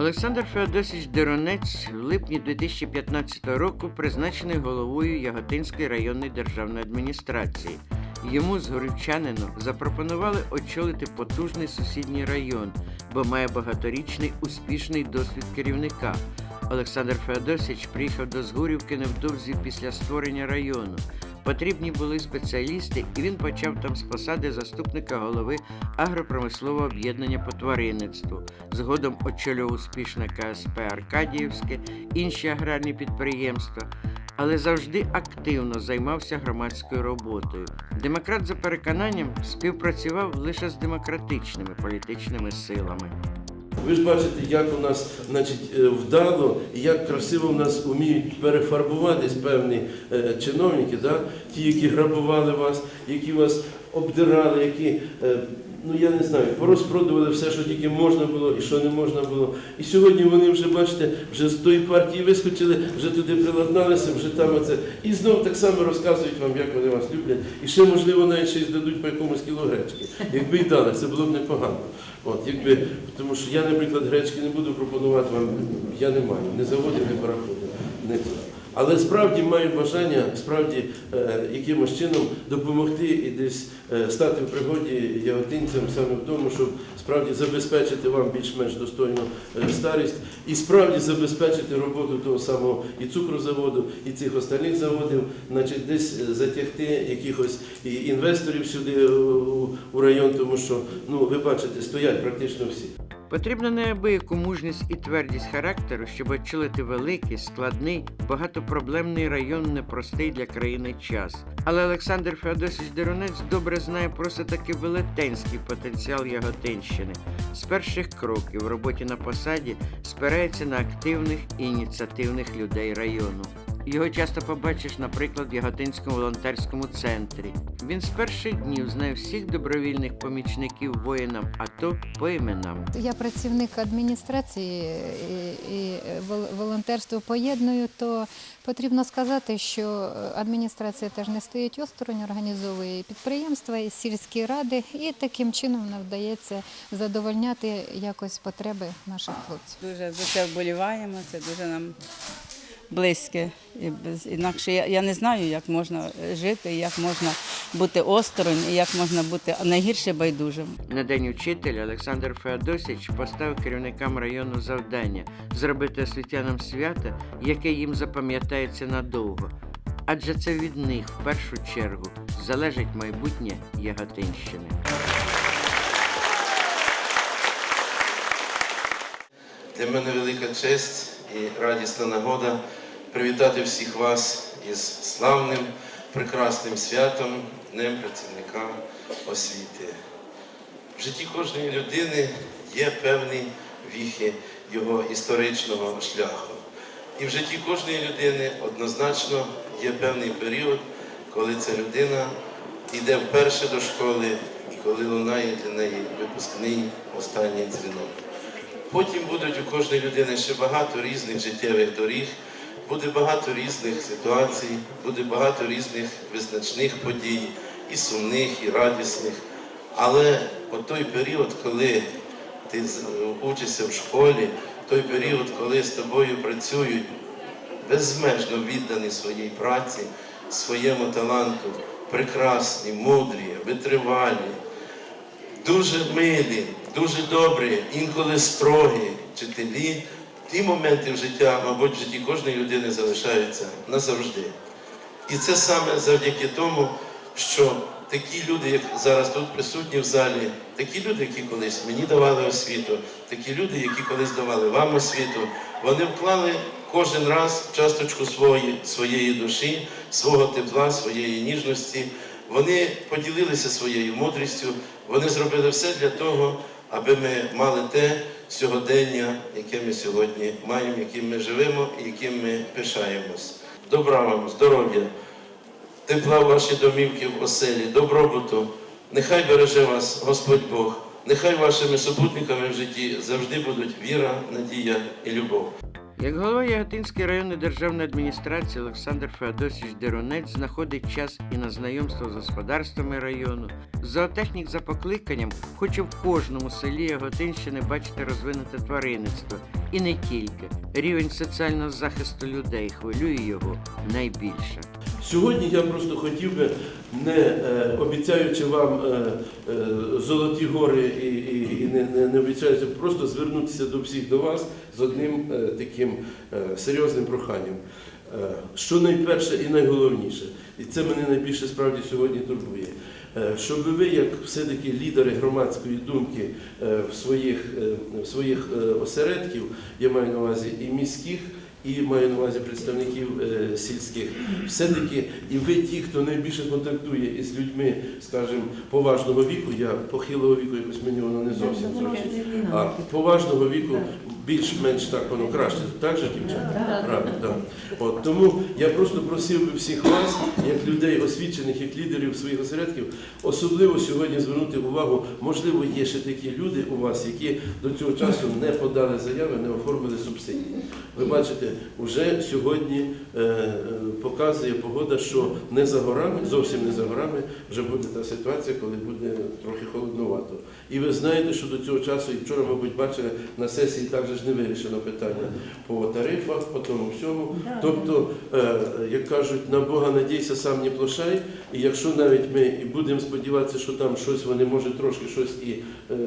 Олександр Феодосич Деронець в липні 2015 року призначений головою Яготинської районної державної адміністрації. Йому з горівчанину запропонували очолити потужний сусідній район, бо має багаторічний успішний досвід керівника. Олександр Феодосич приїхав до Згурівки невдовзі після створення району. Потрібні були спеціалісти, і він почав там з посади заступника голови агропромислового об'єднання по тваринництву. Згодом очолював успішне КСП Аркадіївське, інші аграрні підприємства, але завжди активно займався громадською роботою. Демократ за переконанням співпрацював лише з демократичними політичними силами. Ви ж бачите, як у нас значить, е, вдало як красиво в нас вміють перефарбуватись певні е, чиновники, да? ті, які грабували вас, які вас обдирали, які, е, ну я не знаю, порозпродували все, що тільки можна було і що не можна було. І сьогодні вони вже, бачите, вже з тої партії вискочили, вже туди приладналися, вже там оце. І знов так само розказують вам, як вони вас люблять. І ще, можливо, навіть ще й здадуть по якомусь кіло гречки. Якби й дали, це було б непогано. От, якби, тому що я, наприклад, гречки не буду пропонувати вам, я не маю, не заводів, не параходив. Але справді маю бажання справді е, якимось чином допомогти і десь е, стати в пригоді яготинцям саме в тому, щоб справді забезпечити вам більш-менш достойну е, старість і справді забезпечити роботу того самого і цукрозаводу, і цих остальних заводів, значить, десь затягти якихось інвесторів сюди у район, тому що ну ви бачите, стоять практично всі. Потрібна неабияку мужність і твердість характеру, щоб очолити великий, складний, багатопроблемний район непростий для країни час. Але Олександр Феодосич Деронець добре знає просто таки велетенський потенціал Яготинщини. З перших кроків в роботі на посаді спирається на активних і ініціативних людей району. Його часто побачиш, наприклад, в Яготинському волонтерському центрі. Він з перших днів знає всіх добровільних помічників воїнам АТО по іменам. Я працівник адміністрації і, і вол- волонтерство поєдную, то потрібно сказати, що адміністрація теж не стоїть осторонь, організовує і підприємства, і сільські ради, і таким чином нам вдається задовольняти якось потреби наших хлопців. Дуже за це вболіваємо, це дуже нам близьке. І без, інакше я, я не знаю, як можна жити, як можна бути осторонь, і як можна бути найгірше байдужим. На день учителя Олександр Феодосич поставив керівникам району завдання зробити освітянам свята, яке їм запам'ятається надовго. Адже це від них в першу чергу залежить майбутнє Яготинщини. Для мене велика честь і радісна нагода привітати всіх вас із славним, прекрасним святом, Днем працівника освіти. В житті кожної людини є певні віхи його історичного шляху. І в житті кожної людини однозначно є певний період, коли ця людина йде вперше до школи і коли лунає для неї випускний останній дзвінок. Потім будуть у кожної людини ще багато різних життєвих доріг, буде багато різних ситуацій, буде багато різних визначних подій, і сумних, і радісних. Але от той період, коли ти учишся в школі, той період, коли з тобою працюють безмежно віддані своїй праці, своєму таланту, прекрасні, мудрі, витривалі, дуже милі, дуже добрі, інколи строгі вчителі. Ті моменти в життя, мабуть, в житті кожної людини залишаються назавжди. І це саме завдяки тому, що такі люди, як зараз тут присутні в залі, такі люди, які колись мені давали освіту, такі люди, які колись давали вам освіту, вони вклали кожен раз часточку своєї, своєї душі, свого тепла, своєї ніжності. Вони поділилися своєю мудрістю, вони зробили все для того, аби ми мали те сьогодення, яке ми сьогодні маємо, яким ми живемо і яким ми пишаємось. Добра вам, здоров'я, тепла в ваші домівки в оселі, добробуту. Нехай береже вас Господь Бог, нехай вашими супутниками в житті завжди будуть віра, надія і любов. Як голова Яготинської районної державної адміністрації Олександр Феодосіч Деронець знаходить час і на знайомство з господарствами району. Зоотехнік за покликанням хоче в кожному селі Яготинщини бачити розвинуте тваринництво І не тільки. Рівень соціального захисту людей хвилює його найбільше. Сьогодні я просто хотів би, не е, обіцяючи вам е, е, золоті гори і, і, і не, не, не обіцяючи, просто звернутися до всіх до вас з одним таким серйозним проханням. Що найперше і найголовніше, і це мене найбільше справді сьогодні турбує. Щоб ви, як все-таки лідери громадської думки в своїх, в своїх осередків, я маю на увазі і міських, і маю на увазі представників е, сільських. Все-таки і ви ті, хто найбільше контактує із людьми, скажімо, поважного віку, я похилого віку, якось мені воно не зовсім зручить, а поважного віку більш-менш так воно краще. Так же, дівчата? Правильно, так. От, тому я просто просив би всіх вас, як людей освічених, як лідерів своїх осередків, особливо сьогодні звернути увагу, можливо, є ще такі люди у вас, які до цього часу не подали заяви, не оформили субсидії. Ви бачите, вже сьогодні е, е, показує погода, що не за горами, зовсім не за горами, вже буде та ситуація, коли буде трохи холоднувато. І ви знаєте, що до цього часу, і вчора, мабуть, бачили, на сесії також не вирішено питання по тарифах, по тому всьому. Тобто, е, як кажуть, на Бога надійся, сам не плашай. І якщо навіть ми і будемо сподіватися, що там щось вони може трошки щось і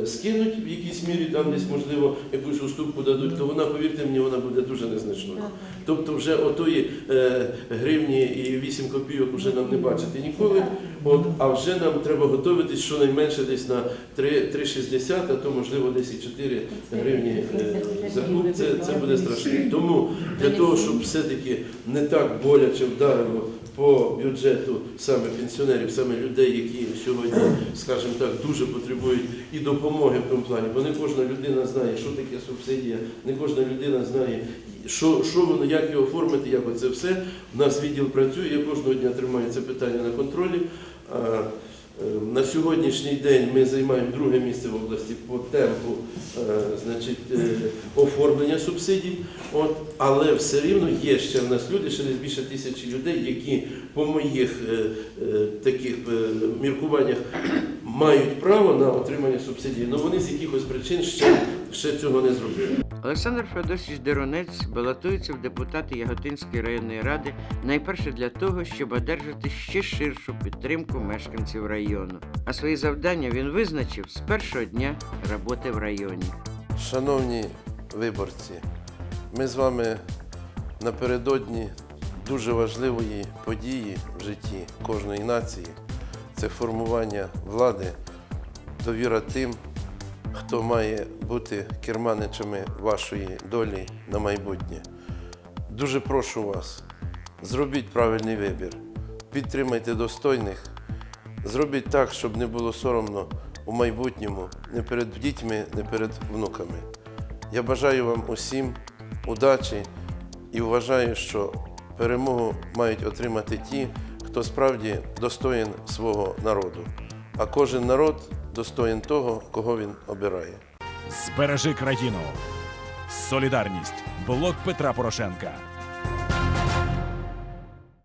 скинуть в якійсь мірі, там десь можливо якусь уступку дадуть, то вона, повірте мені, вона буде дуже незначною. Тобто вже отої е, гривні і 8 копійок вже нам не бачити ніколи. От, а вже нам треба готуватись щонайменше десь на 3, 3,60, а то можливо десь і 4 гривні е, за куб. Це, це буде страшно. Тому для того, щоб все-таки не так боляче вдарило по бюджету саме пенсіонерів, саме людей, які сьогодні, скажімо так, дуже потребують і допомоги в тому плані, бо не кожна людина знає, що таке субсидія, не кожна людина знає, що, що воно, як його оформити, як оце все. У нас відділ працює, я кожного дня тримаю це питання на контролі. А, е, На сьогоднішній день ми займаємо друге місце в області по темпу е, значить, е, оформлення субсидій. От, але все рівно є ще в нас люди, ще десь більше тисячі людей, які по моїх е, таких міркуваннях мають право на отримання субсидій. але вони з якихось причин ще, ще цього не зробили. Олександр Федосович Деронець балотується в депутати Яготинської районної ради найперше для того, щоб одержати ще ширшу підтримку мешканців району. А свої завдання він визначив з першого дня роботи в районі. Шановні виборці, ми з вами напередодні дуже важливої події в житті кожної нації. Це формування влади, довіра тим, хто має бути керманичами вашої долі на майбутнє. Дуже прошу вас, зробіть правильний вибір, підтримайте достойних, зробіть так, щоб не було соромно у майбутньому не перед дітьми, не перед внуками. Я бажаю вам усім удачі і вважаю, що перемогу мають отримати ті, хто справді достоїн свого народу. А кожен народ достоїн того, кого він обирає. Збережи країну. Солідарність. Блок Петра Порошенка.